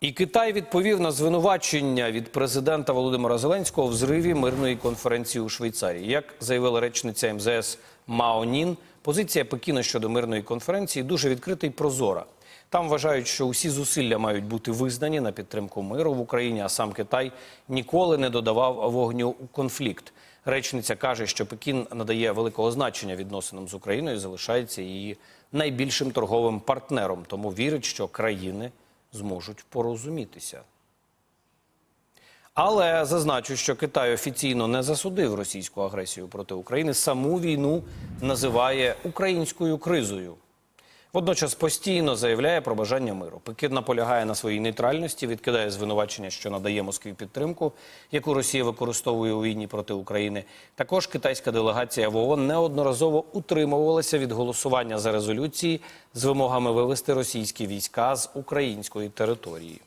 І Китай відповів на звинувачення від президента Володимира Зеленського в зриві мирної конференції у Швейцарії. Як заявила речниця МЗС Мао Нін, позиція Пекіна щодо мирної конференції дуже відкрита і прозора. Там вважають, що усі зусилля мають бути визнані на підтримку миру в Україні, а сам Китай ніколи не додавав вогню у конфлікт. Речниця каже, що Пекін надає великого значення відносинам з Україною, і залишається її найбільшим торговим партнером, тому вірить, що країни зможуть порозумітися. Але зазначу, що Китай офіційно не засудив російську агресію проти України. Саму війну називає українською кризою. Водночас постійно заявляє про бажання миру. Пекін наполягає на своїй нейтральності, відкидає звинувачення, що надає Москві підтримку, яку Росія використовує у війні проти України. Також китайська делегація в ООН неодноразово утримувалася від голосування за резолюції з вимогами вивести російські війська з української території.